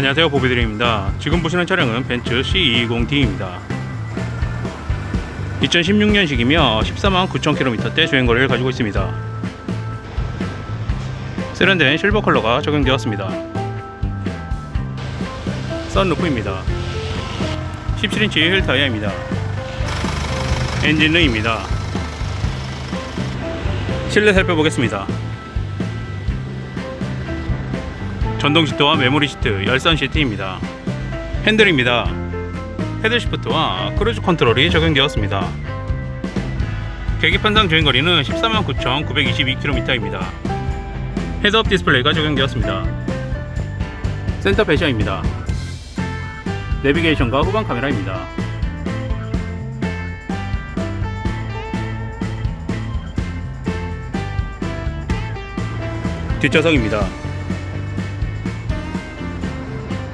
안녕하세요 보비드림입니다. 지금 보시는 차량은 벤츠 C220D입니다. 2016년식이며 14만 9천 킬로미터대 주행거리를 가지고 있습니다. 세련된 실버 컬러가 적용되었습니다. 썬루프입니다. 17인치 휠 타이어입니다. 엔진등입니다. 실내 살펴보겠습니다 전동 시트와 메모리 시트, 열선 시트입니다. 핸들입니다. 헤드 시프트와 크루즈 컨트롤이 적용되었습니다. 계기판상 주행거리는 149,922km입니다. 헤드업 디스플레이가 적용되었습니다. 센터 배셔입니다. 내비게이션과 후방 카메라입니다. 뒷좌석입니다.